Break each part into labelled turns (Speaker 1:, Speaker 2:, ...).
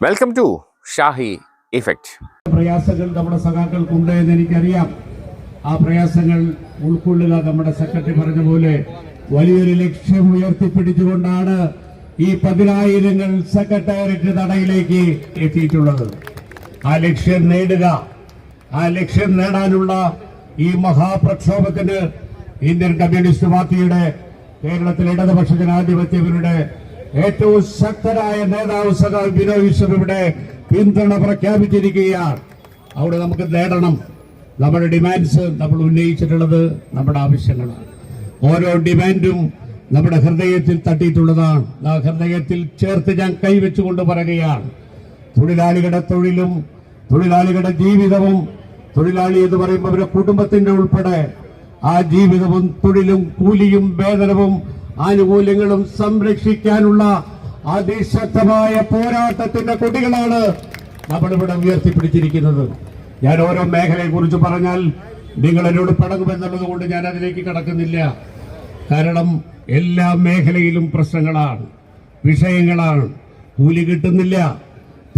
Speaker 1: Welcome to Shahi effect
Speaker 2: പ്രയാസങ്ങൾ നമ്മുടെ സഖാക്കൾക്കുണ്ട് എന്ന് എനിക്കറിയാം. ആ പ്രയാസങ്ങൾ ഉൾക്കൊള്ളുക നമ്മുടെ സെക്രട്ടറി പറഞ്ഞ പോലെ വലിയൊരു ലക്ഷ്യം ഉയർത്തിപ്പിടിച്ചുകൊണ്ടാണ് ഈ പതിനായിരങ്ങൾ സെക്രട്ടേറിയറ്റ് തടയിലേക്ക് എത്തിയിട്ടുള്ളത്. ആ ലക്ഷ്യം നേടുക ആ ലക്ഷ്യം നേടാനുള്ള ഈ മഹാപ്രക്ഷോഭത്തിന് ഇന്ത്യൻ കമ്മ്യൂണിസ്റ്റ് പാർട്ടിയുടെ കേരളത്തിലെ ഇടതുപക്ഷ ജനാധിപത്യവരുടെ ഏറ്റവും ശക്തരായ നേതാവ് സഖാ ബിനോയ് വിശ്വം ഇവിടെ പിന്തുണ പ്രഖ്യാപിച്ചിരിക്കുകയാണ് അവിടെ നമുക്ക് നേടണം. നമ്മുടെ ഡിമാൻഡ്സ് നമ്മൾ ഉന്നയിച്ചിട്ടുള്ളത് നമ്മുടെ ആവശ്യങ്ങളാണ്. ഓരോ ഡിമാൻഡും നമ്മുടെ ഹൃദയത്തിൽ തട്ടിയിട്ടുള്ളതാണ്. ആ ഹൃദയത്തിൽ ചേർത്ത് ഞാൻ കൈവച്ചുകൊണ്ട് പറയുകയാണ്. തൊഴിലാളികളുടെ തൊഴിലും തൊഴിലാളികളുടെ ജീവിതവും തൊഴിലാളി എന്ന് പറയുമ്പോൾ അവരുടെ കുടുംബത്തിന്റെ ഉൾപ്പെടെ ആ ജീവിതവും തൊഴിലും കൂലിയും വേതനവും ആനുകൂല്യങ്ങളും സംരക്ഷിക്കാനുള്ള അതിശക്തമായ പോരാട്ടത്തിന്റെ കൊടികളാണ് നമ്മളിവിടെ ഉയർത്തിപ്പിടിച്ചിരിക്കുന്നത്. ഞാൻ ഓരോ മേഖലയെ കുറിച്ച് പറഞ്ഞാൽ നിങ്ങൾ എന്നോട് പടങ്ങുമെന്നുള്ളത് കൊണ്ട് ഞാൻ അതിലേക്ക് കടക്കുന്നില്ല. കാരണം എല്ലാ മേഖലയിലും പ്രശ്നങ്ങളാണ് വിഷയങ്ങളാണ്. കൂലി കിട്ടുന്നില്ല.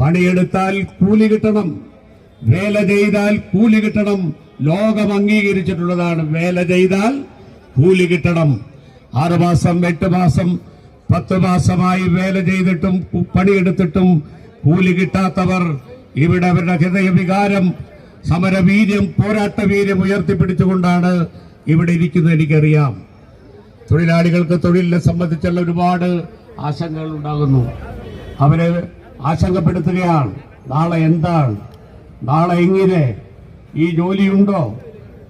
Speaker 2: പണിയെടുത്താൽ കൂലി കിട്ടണം. വേല ചെയ്താൽ കൂലി കിട്ടണം. ലോകം അംഗീകരിച്ചിട്ടുള്ളതാണ് വേല ചെയ്താൽ കൂലി കിട്ടണം. ആറുമാസം എട്ട് മാസം പത്ത് മാസമായി വേല ചെയ്തിട്ടും പണിയെടുത്തിട്ടും കൂലി കിട്ടാത്തവർ ഇവിടെ അവരുടെ ഹൃദയവികാരം സമരവീര്യം പോരാട്ടവീര്യം ഉയർത്തിപ്പിടിച്ചുകൊണ്ടാണ് ഇവിടെ ഇരിക്കുന്നത് എനിക്കറിയാം. തൊഴിലാളികൾക്ക് തൊഴിലിനെ സംബന്ധിച്ചുള്ള ഒരുപാട് ആശങ്കകൾ ഉണ്ടാകുന്നു. അവരെ ആശങ്കപ്പെടുത്തുകയാണ്. നാളെ എന്താണ്? നാളെ എങ്ങനെ ഈ ജോലിയുണ്ടോ?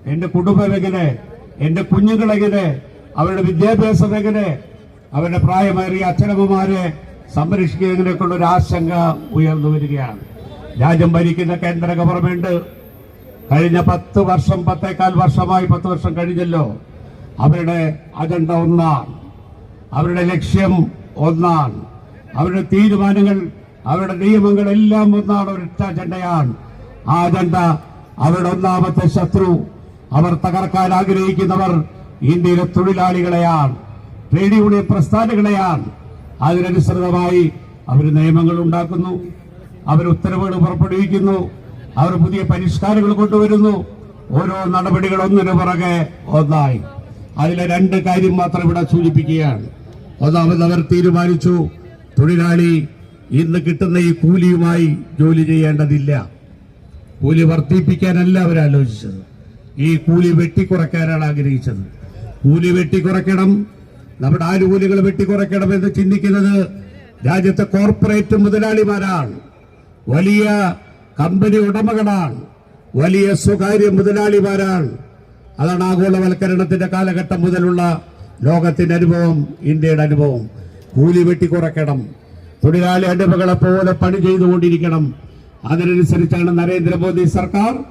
Speaker 2: എന്റെ കുടുംബം എങ്ങനെ? എന്റെ കുഞ്ഞുങ്ങൾ എങ്ങനെ അവരുടെ വിദ്യാഭ്യാസ എങ്ങനെ അവരുടെ പ്രായമേറിയ അച്ഛനമ്മമാരെ സംരക്ഷിക്കുക എങ്ങനെയൊക്കെയുള്ള ഒരു ആശങ്ക ഉയർന്നു വരികയാണ്. രാജ്യം ഭരിക്കുന്ന കേന്ദ്ര ഗവൺമെന്റ് കഴിഞ്ഞ പത്ത് വർഷം പത്തേക്കാൽ വർഷമായി പത്ത് വർഷം കഴിഞ്ഞല്ലോ. അവരുടെ അജണ്ട ഒന്നാണ്. അവരുടെ ലക്ഷ്യം ഒന്നാണ്. അവരുടെ തീരുമാനങ്ങൾ അവരുടെ നിയമങ്ങൾ എല്ലാം ഒന്നാണ്. ഒരൊറ്റ അജണ്ടയാണ്. ആ അജണ്ട അവരുടെ ഒന്നാമത്തെ ശത്രു. അവർ തകർക്കാൻ ആഗ്രഹിക്കുന്നവർ ഇന്ത്യയിലെ തൊഴിലാളികളെയാണ് ട്രേഡ് യൂണിയൻ പ്രസ്ഥാനങ്ങളെയാണ് അതിനനുസൃതമായി അവർ നിയമങ്ങൾ ഉണ്ടാക്കുന്നു അവർ ഉത്തരവുകൾ പുറപ്പെടുവിക്കുന്നു അവർ പുതിയ പരിഷ്കാരങ്ങൾ കൊണ്ടുവരുന്നു. ഓരോ നടപടികൾ ഒന്നിനു പുറകെ ഒന്നായി. അതിലെ രണ്ട് കാര്യം മാത്രം ഇവിടെ സൂചിപ്പിക്കുകയാണ്. ഒന്നാമത് അവർ തീരുമാനിച്ചു തൊഴിലാളി ഇന്ന് കിട്ടുന്ന ഈ കൂലിയുമായി ജോലി ചെയ്യേണ്ടതില്ല. കൂലി വർദ്ധിപ്പിക്കാനല്ല അവർ ആലോചിച്ചത് ഈ കൂലി വെട്ടിക്കുറയ്ക്കാനാണ് ആഗ്രഹിച്ചത്. കൂലി വെട്ടിക്കുറയ്ക്കണം. നമ്മുടെ ആനുകൂല്യങ്ങൾ വെട്ടിക്കുറയ്ക്കണം എന്ന് ചിന്തിക്കുന്നത് രാജ്യത്തെ കോർപ്പറേറ്റ് മുതലാളിമാരാണ്. വലിയ കമ്പനി ഉടമകളാണ്. വലിയ സ്വകാര്യ മുതലാളിമാരാണ്. അതാണ് ആഗോളവൽക്കരണത്തിന്റെ കാലഘട്ടം മുതലുള്ള ലോകത്തിന്റെ അനുഭവം ഇന്ത്യയുടെ അനുഭവം. കൂലി വെട്ടിക്കുറയ്ക്കണം. തൊഴിലാളി അടിമകളെ പോലെ പണി ചെയ്തുകൊണ്ടിരിക്കണം. അതിനനുസരിച്ചാണ് നരേന്ദ്രമോദി സർക്കാർ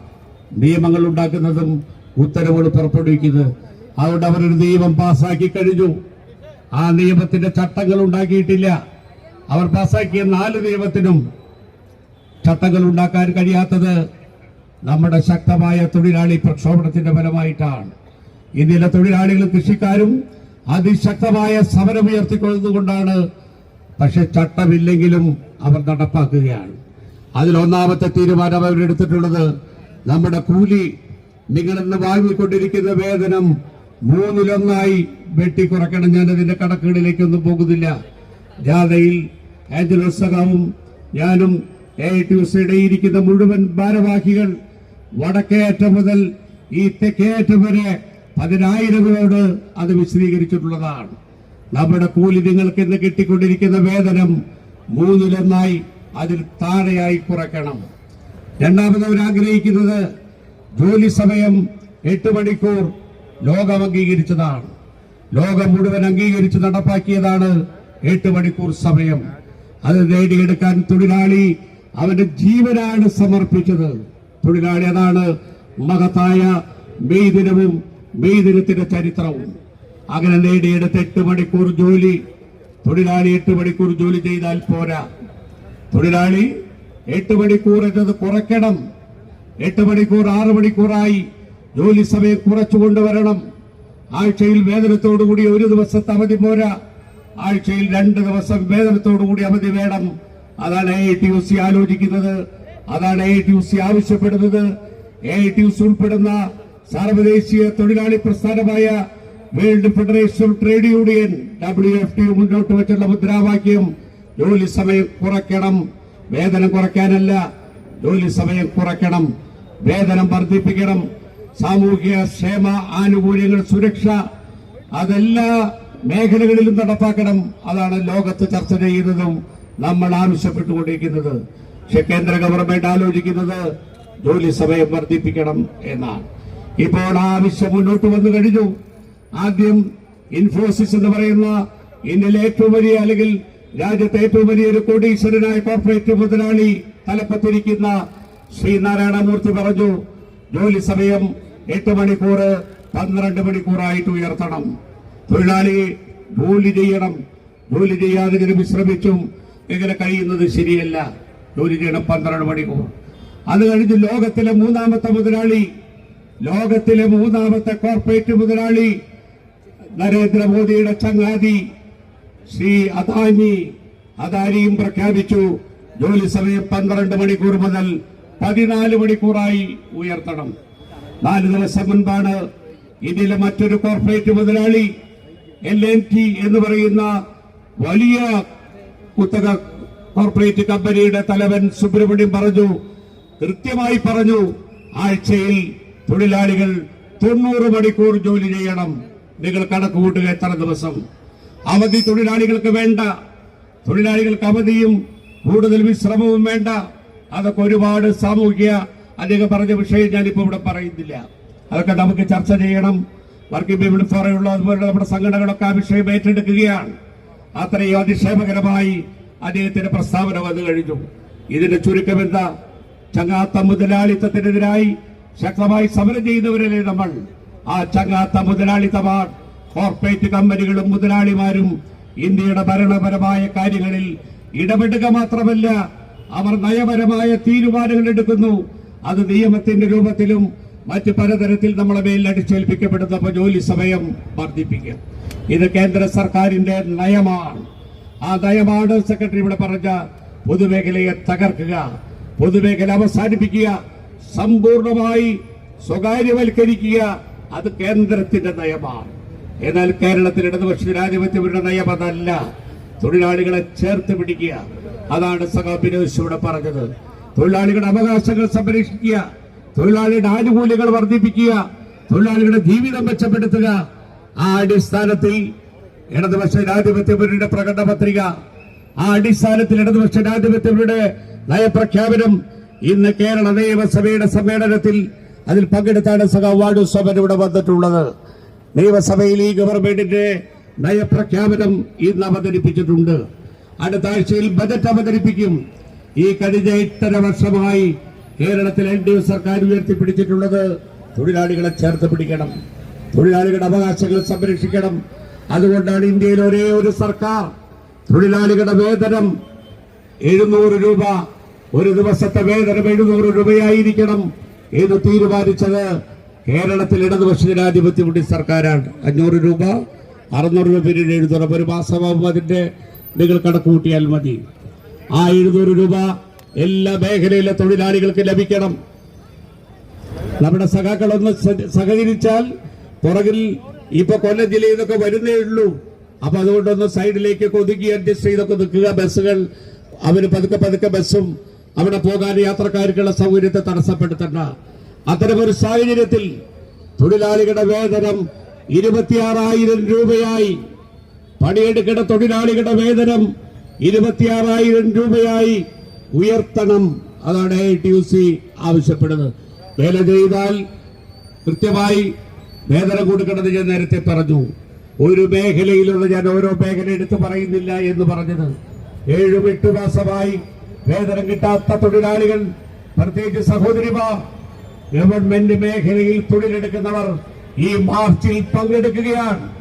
Speaker 2: നിയമങ്ങൾ ഉണ്ടാക്കുന്നതും ഉത്തരവുകൾ പുറപ്പെടുവിക്കുന്നത്. അതുകൊണ്ട് അവരൊരു നിയമം പാസ്സാക്കി കഴിഞ്ഞു. ആ നിയമത്തിന്റെ ചട്ടങ്ങൾ ഉണ്ടാക്കിയിട്ടില്ല. അവർ പാസ്സാക്കിയ നാല് നിയമത്തിനും ചട്ടങ്ങൾ ഉണ്ടാക്കാൻ കഴിയാത്തത് നമ്മുടെ ശക്തമായ തൊഴിലാളി പ്രക്ഷോഭത്തിന്റെ ഫലമായിട്ടാണ്. ഇന്ത്യയിലെ തൊഴിലാളികളും കൃഷിക്കാരും അതിശക്തമായ സമരം ഉയർത്തിക്കൊള്ളുന്നതുകൊണ്ടാണ്. പക്ഷെ ചട്ടമില്ലെങ്കിലും അവർ നടപ്പാക്കുകയാണ്. അതിലൊന്നാമത്തെ തീരുമാനം അവരെടുത്തിട്ടുള്ളത് നമ്മുടെ കൂലി നിങ്ങളിന്ന് വാങ്ങിക്കൊണ്ടിരിക്കുന്ന വേതനം മൂന്നിലൊന്നായി വെട്ടിക്കുറക്കണം ഞാൻ അതിന്റെ കണക്കുകളിലേക്കൊന്നും പോകുന്നില്ല. ജാഥയിൽ ആഞ്ചലോ സഖാവും ഞാനും എ ടി ഇരിക്കുന്ന മുഴുവൻ ഭാരവാഹികൾ വടക്കേയറ്റം മുതൽ ഈ തെക്കേയറ്റം വരെ പതിനായിരങ്ങളോട് അത് വിശദീകരിച്ചിട്ടുള്ളതാണ്. നമ്മുടെ കൂലി നിങ്ങൾക്ക് ഇന്ന് കിട്ടിക്കൊണ്ടിരിക്കുന്ന വേതനം മൂന്നിലൊന്നായി അതിൽ താഴെയായി കുറയ്ക്കണം. രണ്ടാമത് അവർ ആഗ്രഹിക്കുന്നത് ജോലി സമയം എട്ട് മണിക്കൂർ ലോകം അംഗീകരിച്ചതാണ്. ലോകം മുഴുവൻ അംഗീകരിച്ച് നടപ്പാക്കിയതാണ് എട്ട് മണിക്കൂർ സമയം. അത് നേടിയെടുക്കാൻ തൊഴിലാളി അവന്റെ ജീവനാണ് സമർപ്പിച്ചത്. തൊഴിലാളി അതാണ് മഹത്തായ മെയ് ദിനവും മെയ് ദിനത്തിന്റെ ചരിത്രവും അങ്ങനെ നേടിയെടുത്ത എട്ട് മണിക്കൂർ ജോലി. തൊഴിലാളി എട്ട് മണിക്കൂർ ജോലി ചെയ്താൽ പോരാ. തൊഴിലാളി എട്ട് മണിക്കൂർ എന്നത് കുറയ്ക്കണം. എട്ട് മണിക്കൂർ ആറ് മണിക്കൂറായി. ജോലി സമയം കുറച്ചു കൊണ്ടുവരണം. ആഴ്ചയിൽ വേതനത്തോടുകൂടി ഒരു ദിവസത്തെ അവധി പോരാ. ആഴ്ചയിൽ രണ്ട് ദിവസം വേതനത്തോടുകൂടി അവധി വേണം. അതാണ് എ ടി യു സി ആലോചിക്കുന്നത്. അതാണ് എ ടി യു സി ആവശ്യപ്പെടുന്നത്. എ ടി യു സി ഉൾപ്പെടുന്ന സാർവദേശീയ തൊഴിലാളി പ്രസ്ഥാനമായ world federation of trade union W F T മുന്നോട്ട് വെച്ചുള്ള മുദ്രാവാക്യം ജോലി സമയം കുറയ്ക്കണം. വേതനം കുറയ്ക്കാനല്ല ജോലി സമയം കുറയ്ക്കണം. വേതനം വർദ്ധിപ്പിക്കണം. സാമൂഹിക ക്ഷേമ ആനുകൂല്യങ്ങൾ സുരക്ഷ അതെല്ലാ മേഖലകളിലും നടപ്പാക്കണം. അതാണ് ലോകത്ത് ചർച്ച ചെയ്യുന്നതും നമ്മൾ ആവശ്യപ്പെട്ടുകൊണ്ടിരിക്കുന്നത്. പക്ഷെ കേന്ദ്ര ഗവൺമെന്റ് ആലോചിക്കുന്നത് ജോലി സമയം വർദ്ധിപ്പിക്കണം എന്നാണ്. ഇപ്പോൾ ആ ആവശ്യം മുന്നോട്ട് വന്നു കഴിഞ്ഞു. ആദ്യം ഇൻഫോസിസ് എന്ന് പറയുന്ന ഇന്ത്യയിലെ ഏറ്റവും വലിയ അല്ലെങ്കിൽ രാജ്യത്തെ ഏറ്റവും വലിയൊരു കോടീശ്വരനായ കോർപ്പറേറ്റ് മുതലാളി തലപ്പത്തിരിക്കുന്ന ശ്രീ നാരായണമൂർത്തി പറഞ്ഞു ജോലി സമയം എട്ട് മണിക്കൂർ പന്ത്രണ്ട് മണിക്കൂറായിട്ട് ഉയർത്തണം. തൊഴിലാളി ജോലി ചെയ്യണം. ജോലി ചെയ്യാതെ ഇങ്ങനെ വിശ്രമിച്ചും ഇങ്ങനെ കഴിയുന്നത് ശരിയല്ല. ജോലി ചെയ്യണം പന്ത്രണ്ട് മണിക്കൂർ. അത് കഴിഞ്ഞ് ലോകത്തിലെ മൂന്നാമത്തെ മുതലാളി ലോകത്തിലെ മൂന്നാമത്തെ കോർപ്പറേറ്റ് മുതലാളി നരേന്ദ്രമോദിയുടെ ചങ്ങാതി ശ്രീ അദാനി അദാനിയും പ്രഖ്യാപിച്ചു ജോലി സമയം പന്ത്രണ്ട് മണിക്കൂർ മുതൽ പതിനാല് മണിക്കൂറായി ഉയർത്തണം. നാല് ദിവസം മുൻപാണ് ഇന്ത്യയിലെ മറ്റൊരു കോർപ്പറേറ്റ് മുതലാളി എൽ എൻ ടി എന്ന് പറയുന്ന വലിയ കുത്തക കോർപ്പറേറ്റ് കമ്പനിയുടെ തലവൻ സുബ്രഹ്മണ്യം പറഞ്ഞു കൃത്യമായി പറഞ്ഞു ആഴ്ചയിൽ തൊഴിലാളികൾ തൊണ്ണൂറ് മണിക്കൂർ ജോലി ചെയ്യണം. നിങ്ങൾ കണക്ക് കൂട്ടുക എത്ര ദിവസം. അവധി തൊഴിലാളികൾക്ക് വേണ്ട. തൊഴിലാളികൾക്ക് അവധിയും കൂടുതൽ വിശ്രമവും വേണ്ട. അതൊക്കെ ഒരുപാട് സാമൂഹിക അദ്ദേഹം പറഞ്ഞ വിഷയം ഞാനിപ്പോ ഇവിടെ പറയുന്നില്ല. അതൊക്കെ നമുക്ക് ചർച്ച ചെയ്യണം. വർക്കിംഗ് പീപ്പിൾ അതുപോലെ നമ്മുടെ സംഘടനകളൊക്കെ ആ വിഷയം ഏറ്റെടുക്കുകയാണ്. അത്രയും അതിക്ഷേപകരമായി അദ്ദേഹത്തിന്റെ പ്രസ്താവന വന്നു കഴിഞ്ഞു. ഇതിന്റെ ചുരുക്കം എന്താ? ചങ്ങാത്ത മുതലാളിത്തത്തിനെതിരായി ശക്തമായി സമരം ചെയ്യുന്നവരല്ലേ നമ്മൾ? ആ ചങ്ങാത്ത മുതലാളിത്തമാർ കോർപ്പറേറ്റ് കമ്പനികളും മുതലാളിമാരും ഇന്ത്യയുടെ ഭരണപരമായ കാര്യങ്ങളിൽ ഇടപെടുക മാത്രമല്ല അവർ നയപരമായ തീരുമാനങ്ങൾ എടുക്കുന്നു. അത് നിയമത്തിന്റെ രൂപത്തിലും മറ്റ് പലതരത്തിൽ നമ്മളെ മേലിൽ അടിച്ചേൽപ്പിക്കപ്പെടുന്നപ്പോൾ ജോലി സമയം വർദ്ധിപ്പിക്കുക ഇത് കേന്ദ്ര സർക്കാരിന്റെ നയമാണ്. ആ നയമാണ് സെക്രട്ടറി ഇവിടെ പറഞ്ഞ പൊതുമേഖലയെ തകർക്കുക പൊതുമേഖല അവസാനിപ്പിക്കുക സമ്പൂർണമായി സ്വകാര്യവൽക്കരിക്കുക. അത് കേന്ദ്രത്തിന്റെ നയമാണ്. എന്നാൽ കേരളത്തിൽ ഇടതുപക്ഷ ജനാധിപത്യങ്ങളുടെ നയം അതല്ല തൊഴിലാളികളെ ചേർത്ത് പിടിക്കുക. അതാണ് ഇവിടെ പറഞ്ഞത്. തൊഴിലാളികളുടെ അവകാശങ്ങൾ സംരക്ഷിക്കുക തൊഴിലാളിയുടെ ആനുകൂല്യങ്ങൾ വർദ്ധിപ്പിക്കുക തൊഴിലാളികളുടെ ജീവിതം മെച്ചപ്പെടുത്തുക. ആ അടിസ്ഥാനത്തിൽ ഇടതുപക്ഷ ജനാധിപത്യവരുടെ പ്രകടന പത്രിക ആ അടിസ്ഥാനത്തിൽ ഇടതുപക്ഷ ജനാധിപത്യവരുടെ നയപ്രഖ്യാപനം ഇന്ന് കേരള നിയമസഭയുടെ സമ്മേളനത്തിൽ അതിൽ പങ്കെടുത്താണ് സഖാ സഭൻ ഇവിടെ വന്നിട്ടുള്ളത്. നിയമസഭയിൽ ഈ ഗവൺമെന്റിന്റെ നയപ്രഖ്യാപനം ഇന്ന് അവതരിപ്പിച്ചിട്ടുണ്ട്. അടുത്ത ആഴ്ചയിൽ ബജറ്റ് അവതരിപ്പിക്കും. ഈ കഴിഞ്ഞ എട്ടര വർഷമായി കേരളത്തിൽ എൽ ഡി എഫ് സർക്കാർ ഉയർത്തിപ്പിടിച്ചിട്ടുള്ളത് തൊഴിലാളികളെ ചേർത്ത് പിടിക്കണം. തൊഴിലാളികളുടെ അവകാശങ്ങൾ സംരക്ഷിക്കണം. അതുകൊണ്ടാണ് ഇന്ത്യയിൽ ഒരേ ഒരു സർക്കാർ. തൊഴിലാളികളുടെ വേതനം എഴുന്നൂറ് രൂപ. ഒരു ദിവസത്തെ വേതനം എഴുന്നൂറ് രൂപയായിരിക്കണം എന്ന് തീരുമാനിച്ചത് കേരളത്തിൽ ഇടതുപക്ഷ ജനാധിപത്യ സർക്കാരാണ്. അഞ്ഞൂറ് രൂപ അറുന്നൂറ് രൂപ പിന്നീട് എഴുന്നൂറ് ഒരു മാസമാകുമ്പോൾ അതിന്റെ നിങ്ങൾ കണക്ക് കൂട്ടിയാൽ മതി. ആ എഴുന്നൂറ് രൂപ എല്ലാ മേഖലയിലെ തൊഴിലാളികൾക്ക് ലഭിക്കണം. നമ്മുടെ സഖാക്കളൊന്ന് സഹകരിച്ചാൽ പുറകിൽ ഇപ്പൊ കൊല്ലം ജില്ലയിൽ നിന്നൊക്കെ വരുന്നേ ഉള്ളൂ. അപ്പൊ അതുകൊണ്ടൊന്ന് സൈഡിലേക്ക് ഒതുക്കി അഡ്ജസ്റ്റ് ചെയ്തൊക്കെ നിൽക്കുക. ബസ്സുകൾ അവർ പതുക്കെ പതുക്കെ ബസ്സും അവിടെ പോകാൻ യാത്രക്കാർക്കുള്ള സൗകര്യത്തെ തടസ്സപ്പെടുത്തണ്ട. അത്തരമൊരു സാഹചര്യത്തിൽ തൊഴിലാളികളുടെ വേതനം ഇരുപത്തിയാറായിരം രൂപയായി പണിയെടുക്കുന്ന തൊഴിലാളികളുടെ വേതനം ഇരുപത്തിയാറായിരം രൂപയായി ഉയർത്തണം. അതാണ് എ ടി യു സി ആവശ്യപ്പെടുന്നത്. വേല ചെയ്താൽ കൃത്യമായി വേതനം കൊടുക്കണമെന്ന് ഞാൻ നേരത്തെ പറഞ്ഞു. ഒരു മേഖലയിലുള്ള ഞാൻ ഓരോ മേഖല എടുത്തു പറയുന്നില്ല എന്ന് പറഞ്ഞത്. ഏഴും എട്ട് മാസമായി വേതനം കിട്ടാത്ത തൊഴിലാളികൾ പ്രത്യേകിച്ച് സഹോദരിമാർ ഗവൺമെന്റ് മേഖലയിൽ തൊഴിലെടുക്കുന്നവർ ഈ മാർച്ചിൽ പങ്കെടുക്കുകയാണ്.